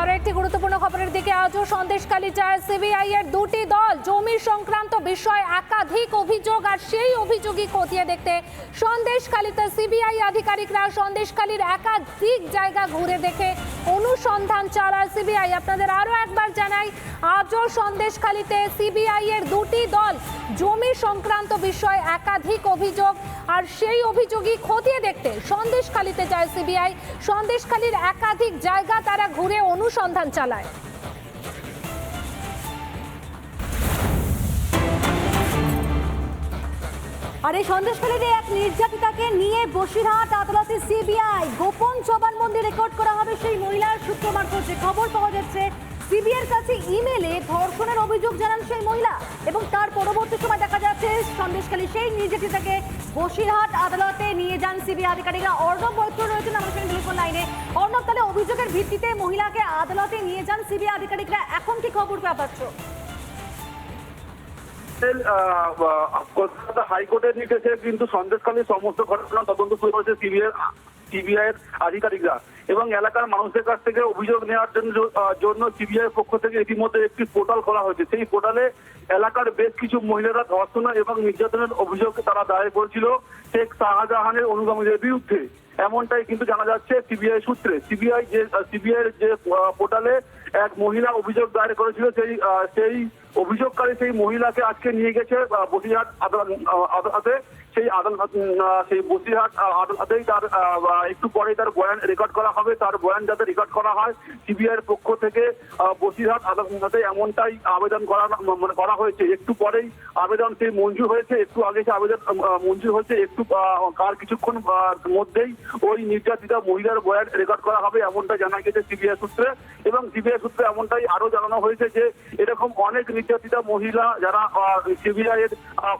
আরও একটি গুরুত্বপূর্ণ খবরের দিকে আজও সন্দেশকালী যায় সিবিআই এর দুটি দল। জমি সংক্রান্ত বিষয় একাধিক অভিযোগ আর সেই অভিযোগই খতিয়ে দেখতে সন্দেশখালীতে সিবিআই আধিকারিকরা সন্দেশখালীর একাধিক জায়গা ঘুরে দেখে অনুসন্ধান চালায় সিবিআই। আপনাদের আরও একবার জানাই, আজও সন্দেশখালীতে সিবিআই এর দুটি দল জমি সংক্রান্ত বিষয় একাধিক অভিযোগ আর সেই অভিযোগই খতিয়ে দেখতে সন্দেশখালীতে যায় সিবিআই। সন্দেশখালীর একাধিক জায়গা তারা ঘুরে অনুসন্ধান চালায়। আর এই সন্দেশখালীতে এক নির্যাতিতাকে নিয়ে বসিরহাট আদালতে সিবিআই। গোপন জবানবন্দি রেকর্ড করা হবে সেই মহিলার শুক্রবার করছে খবর পাওয়া যাচ্ছে, সিবিআইয়ের কাছে ইমেলে ধর্ষণের অভিযোগ জানান সেই মহিলা এবং তার পরবর্তী সময় দেখা যাচ্ছে সন্দেশখালী, সেই নির্যাতিতাকে বসিরহাট আদালতে নিয়ে যান সিবিআই আধিকারিকরা। অর্ণব বৈত্র রয়েছেন আমার সঙ্গে টেলিফোন লাইনে অর্ণব, তাহলে অভিযোগের ভিত্তিতে মহিলাকে আদালতে নিয়ে যান সিবিআই আধিকারিকরা। এখন কি খবর পাচ্ছ? কলকাতা হাইকোর্টের নির্দেশে কিন্তু সন্দেশখালীর সমস্ত ঘটনা তদন্ত শুরু করেছে সিবিআই সিবিআই এর আধিকারিকরা। এবং এলাকার মানুষের কাছ থেকে অভিযোগ নেওয়ার জন্য সিবিআই এর পক্ষ থেকে ইতিমধ্যে একটি পোর্টাল খোলা হয়েছে। সেই পোর্টালে এলাকার বেশ কিছু মহিলারা ধর্ষণ এবং নির্যাতনের অভিযোগ তারা দায়ের করেছিল। শেখ শাহজাহানের অনুগামীদের বিরুদ্ধে। এমনটাই কিন্তু জানা যাচ্ছে সিবিআই সূত্রে। সিবিআই যে সিবিআই যে পোর্টালে এক মহিলা অভিযোগ দায়ের করেছিল, সেই সেই অভিযোগকারী সেই মহিলাকে আজকে নিয়ে গেছে বসিরহাট আদালত- সেই আদালত সেই বসিরহাট আদালতেই তার একটু পরেই তার বয়ান রেকর্ড করা হবে। তার বয়ান যাতে রেকর্ড করা হয় সিবিআই এর পক্ষ থেকে বসিরহাট আদালতে এমনটাই আবেদন করা মানে করা হয়েছে। একটু পরেই আবেদন সেই মঞ্জুর হয়েছে, একটু আগে সে আবেদন মঞ্জুর হয়েছে, একটু কার কিছুক্ষণ মধ্যেই ওই নির্যাতিতা মহিলার বয়ান রেকর্ড করা হবে, এমনটা জানা গেছে সিবিআই সূত্রে। এবং সিবিআই সূত্রে এমনটাই আরও জানানো হয়েছে যে এরকম অনেক নির্যাতিতা মহিলা যারা সিবিআই এর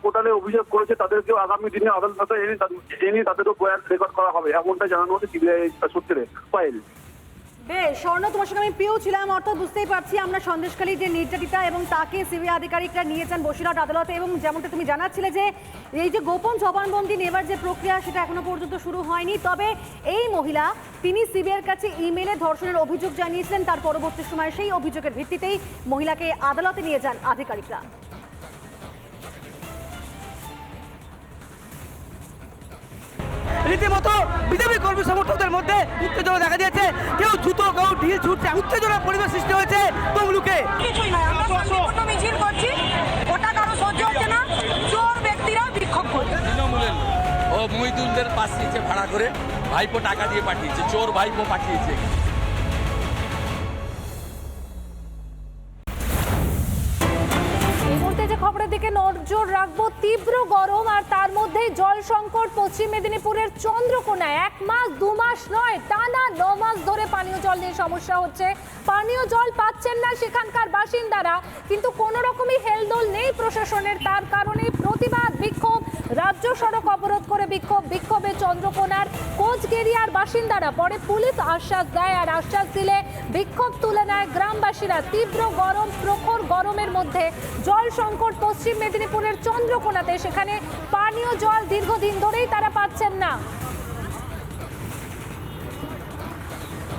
পোর্টালে অভিযোগ করেছে, তাদেরকেও আগামী দিনে আদালতে এনে তাদের- তাদেরও বয়ান রেকর্ড করা হবে, এমনটাই জানানো হয়েছে সিবিআই সূত্রে বেশ স্বর্ণ, তোমার সঙ্গে আমি পেয়েও ছিলাম, অর্থাৎ বুঝতেই পারছি আমরা সন্দেশখালী যে নির্যাতিতা এবং তাকে সিবিআই আধিকারিকরা নিয়েছেন বসিরহাট আদালতে এবং যেমনটা তুমি জানাচ্ছিলে যে এই যে গোপন জবানবন্দি নেবার যে প্রক্রিয়া সেটা এখনও পর্যন্ত শুরু হয়নি, তবে এই মহিলা তিনি সিবিআইয়ের কাছে ইমেলে ধর্ষণের অভিযোগ জানিয়েছিলেন, তার পরবর্তী সময় সেই অভিযোগের ভিত্তিতেই মহিলাকে আদালতে নিয়ে যান আধিকারিকরা। রীতিমতো বিজেপি কর্মী সমর্থকদের মধ্যে উত্তেজনা দেখা দিয়েছে। কেউ জুতো কেউ ঢিল ছুটছে উত্তেজনার পরিবেশ সৃষ্টি হয়েছে তমলুকে। কিছুই নয় আমরা মিছিল করছি। ওটা কারও সহ্য হচ্ছে না। চোর ব্যক্তিরা বিক্ষোভ করছে। তৃণমূলের। ও মহিদুলদের পাঠিয়েছে ভাড়া করে ভাইপো টাকা দিয়ে পাঠিয়েছে চোর ভাইপো পাঠিয়েছে। খবরের দিকে নজর রাখব। তীব্র গরম আর তার মধ্যে জল সংকট পশ্চিম মেদিনীপুরের চন্দ্রকোনায়। এক মাস, দু মাস নয়, টানা ন মাস ধরে পানীয় জল নিয়ে সমস্যা হচ্ছে। পানীয় জল পাচ্ছেন না সেখানকার বাসিন্দারা, কিন্তু কোনো রকমই হেলদোল নেই প্রশাসনের। তার কারণে প্রতিবাদ, বিক্ষোভ রাজ্য সড়ক অবরোধ করে বিক্ষোভ বিক্ষোভে চন্দ্রকোনার কোচগেরিয়ার বাসিন্দারা পরে পুলিশ আশ্বাস দেয় আর আশ্বাস দিলে বিক্ষোভ তুলে নেয় গ্রামবাসীরা। তীব্র গরম, প্রখর গরমের মধ্যে জল সংকট পশ্চিম মেদিনীপুরের চন্দ্রকোনাতে। সেখানে পানীয় জল দীর্ঘদিন ধরেই তারা পাচ্ছেন না।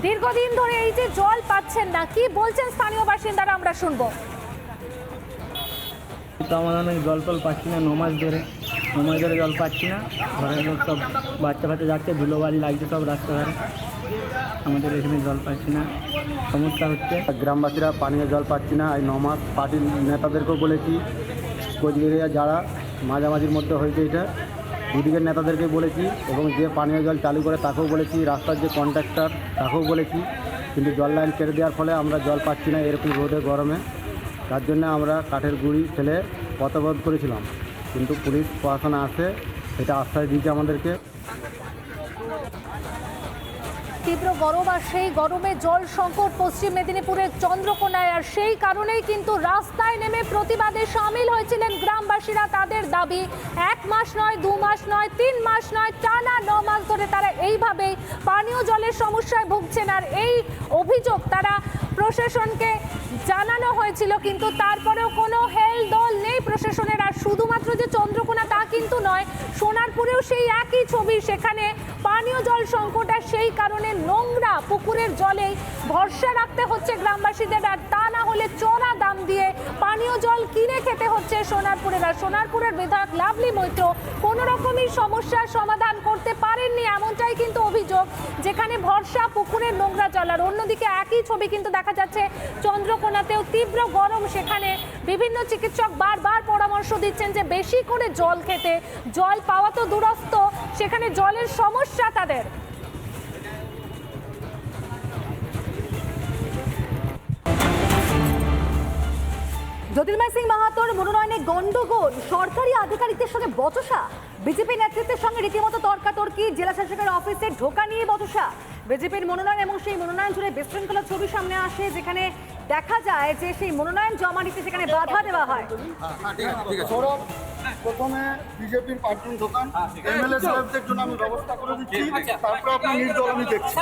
দীর্ঘদিন ধরে এই যে জল পাচ্ছেন না, কি বলছেন স্থানীয় বাসিন্দারা? আমরা শুনব। আমরা অনেক জল টল পাচ্ছি না ধরে। নমাস ধরে জল পাচ্ছি না। ঘরের লোক সব বাচ্চা বাচ্চা যাচ্ছে, ধুলো বালি লাগছে সব রাস্তাঘাটে। আমাদের এখানে জল পাচ্ছি না। সমস্যা হচ্ছে। গ্রামবাসীরা পানীয় জল পাচ্ছি না। এই নমাস পার্টির নেতাদেরকেও বলেছি কোচবিহারিয়া যারা মাঝামাঝির মধ্যে হয়েছে এটা, দুদিকের নেতাদেরকে বলেছি এবং যে পানীয় জল চালু করে তাকেও বলেছি, রাস্তার যে কন্ট্রাক্টর তাকেও বলেছি, কিন্তু জল লাইন কেটে দেওয়ার ফলে আমরা জল পাচ্ছি না এরকম রোদে গরমে। তার জন্য আমরা কাঠের গুঁড়ি ফেলে পথবরোধ করেছিলাম। কিন্তু পুলিশ প্রশাসন আসে এটা আশ্বাস দিয়েছে আমাদেরকে। তীব্র গরম আর সেই গরমে জল সংকট পশ্চিম মেদিনীপুরের চন্দ্রকোনায়, আর সেই কারণেই কিন্তু রাস্তায় নেমে প্রতিবাদে সামিল হয়েছিলেন গ্রামবাসীরা তাদের দাবি, এক মাস নয়, দু মাস নয়, তিন মাস নয়, টানা ন মাস ধরে তারা এইভাবেই পানীয় জলের সমস্যায় ভুগছেন, আর এই অভিযোগ তারা প্রশাসনকে জানানো হয়েছিল, কিন্তু তারপরেও কোনো হেল দল নেই প্রশাসনের। আর শুধুমাত্র যে চন্দ্রকোনা তা কিন্তু নয়, সোনারপুরেও সেই একই ছবি, সেখানে পানীয় জল সংকট আর সেই কারণে নোংরা পুকুরের জলেই ভরসা রাখতে হচ্ছে গ্রামবাসীদের। আর তা না হলে চড়া হচ্ছে সোনারপুরের। আর সোনারপুরের বিধায়ক লাভলি মৈত্র কোনো রকমই সমস্যার সমাধান করতে পারেননি, এমনটাই কিন্তু অভিযোগ। যেখানে ভরসা পুকুরের নোংরা জল, আর অন্যদিকে একই ছবি কিন্তু দেখা যাচ্ছে চন্দ্রকোনাতেও তীব্র গরম। সেখানে বিভিন্ন চিকিৎসক বারবার পরামর্শ দিচ্ছেন যে বেশি করে জল খেতে। জল পাওয়া তো দূরস্থ সেখানে জলের সমস্যা তাদের। জ্যোতির্ময় সিং মাহাতোর মনোনয়নে গন্ডগোল সরকারি আধিকারিকদের সঙ্গে বচসা। বিজেপি নেতৃত্বের সঙ্গে রীতিমতো তর্কাতর্কি। জেলা শাসকের অফিসে ঢোকা নিয়ে বচসা। বিজেপির মনোনয়ন এবং সেই মনোনয়ন জুড়ে বিশৃঙ্খলা ছবি সামনে আসে যেখানে দেখা যায় যে সেই মনোনয়ন জমা নিতে সেখানে বাধা দেওয়া হয়। সৌরভ প্রথমে বিজেপির পার্টির দোকান এমএলএ সাহেবদের জন্য আমি ব্যবস্থা করে দিচ্ছি। তারপর আপনি নির্দল আমি দেখছি।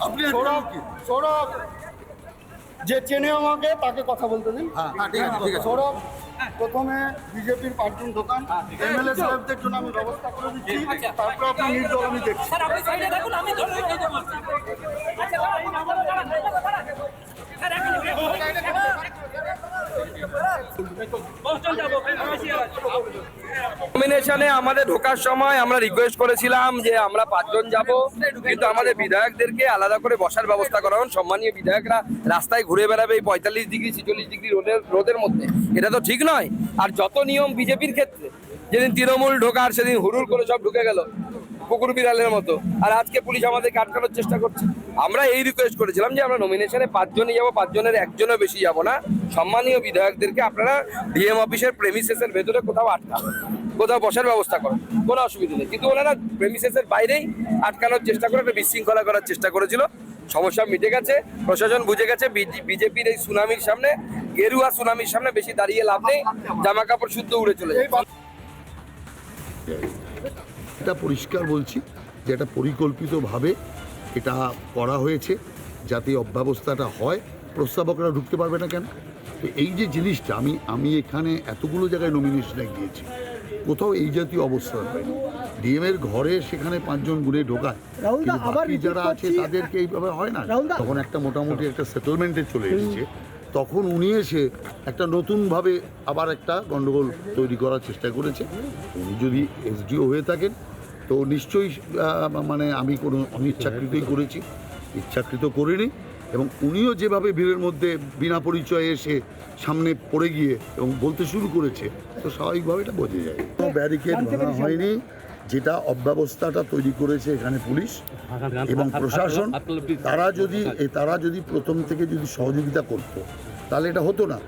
আপনি সৌরভ সৌরভ যে চেনে আমাকে তাকে কথা বলতে দিন। সৌরভ প্রথমে বিজেপির পাঁচজন দোকান এমএলএ সাহেবদের জন্য আমি ব্যবস্থা করে দিচ্ছি। তারপর আপনি নির্দল আমি দেখছি। নমিনেশনে আমাদের ঢোকার সময় আমরা রিকোয়েস্ট করেছিলাম যে আমরা পাঁচজন যাব, কিন্তু আমাদের বিধায়কদেরকে আলাদা করে বসার ব্যবস্থা করা হন সম্মানীয় বিধায়করা রাস্তায় ঘুরে বেড়াবে এই পঁয়তাল্লিশ ডিগ্রি, ছিচল্লিশ ডিগ্রি রোদের রোদের মধ্যে। এটা তো ঠিক নয়। আর যত নিয়ম বিজেপির ক্ষেত্রে, যেদিন তৃণমূল ঢোকার, সেদিন হুড়ুর করে সব ঢুকে গেল। কুকুর বিড়ালের মতো। আর আজকে পুলিশ আমাদেরকে আটকানোর চেষ্টা করছে। আমরা এই রিকোয়েস্ট করেছিলাম যে আমরা নমিনেশনে পাঁচজনই যাব, পাঁচজনের একজনও বেশি যাব না। সম্মানীয় বিধায়কদেরকে আপনারা ডিএম অফিসের প্রেমিসেসের ভেতরে কোথাও আটকা কোথাও বসার ব্যবস্থা করেন কোনো অসুবিধা নেই। কিন্তু ওনারা প্রেমিসেসের বাইরেই আটকানোর চেষ্টা করে, একটা বিশৃঙ্খলা করার চেষ্টা করেছিল। সমস্যা মিটে গেছে, প্রশাসন বুঝে গেছে বিজেপির এই সুনামির সামনে, গেরুয়া সুনামির সামনে বেশি দাঁড়িয়ে লাভ নেই জামা কাপড় শুদ্ধ উড়ে চলে যায় এটা পরিষ্কার বলছি যে এটা পরিকল্পিতভাবে এটা করা হয়েছে যাতে অব্যবস্থাটা হয়। প্রস্তাবকরা ঢুকতে পারবে না কেন? তো এই যে জিনিসটা আমি আমি এখানে এতগুলো জায়গায় নমিনেশনে গিয়েছি কোথাও এই জাতীয় অবস্থা হয়নি ডিএম এর ঘরে সেখানে পাঁচজন গুণে ঢোকায়। বাকি যারা আছে তাদেরকে এইভাবে হয় না। তখন একটা মোটামুটি একটা সেটেলমেন্টে চলে এসেছে। তখন উনি এসে একটা নতুনভাবে আবার একটা গণ্ডগোল তৈরি করার চেষ্টা করেছে। উনি যদি এসডিও হয়ে থাকেন তো নিশ্চয়ই মানে আমি কোনো অনিচ্ছাকৃতই করেছি ইচ্ছাকৃত করিনি এবং উনিও যেভাবে ভিড়ের মধ্যে বিনা পরিচয়ে এসে সামনে পড়ে গিয়ে এবং বলতে শুরু করেছে তো স্বাভাবিকভাবে এটা বোঝা যায়। কোনো ব্যারিকেড ভাঙা হয়নি যেটা অব্যবস্থাটা তৈরি করেছে এখানে পুলিশ এবং প্রশাসন তারা যদি তারা যদি প্রথম থেকে যদি সহযোগিতা করতো তাহলে এটা হতো না।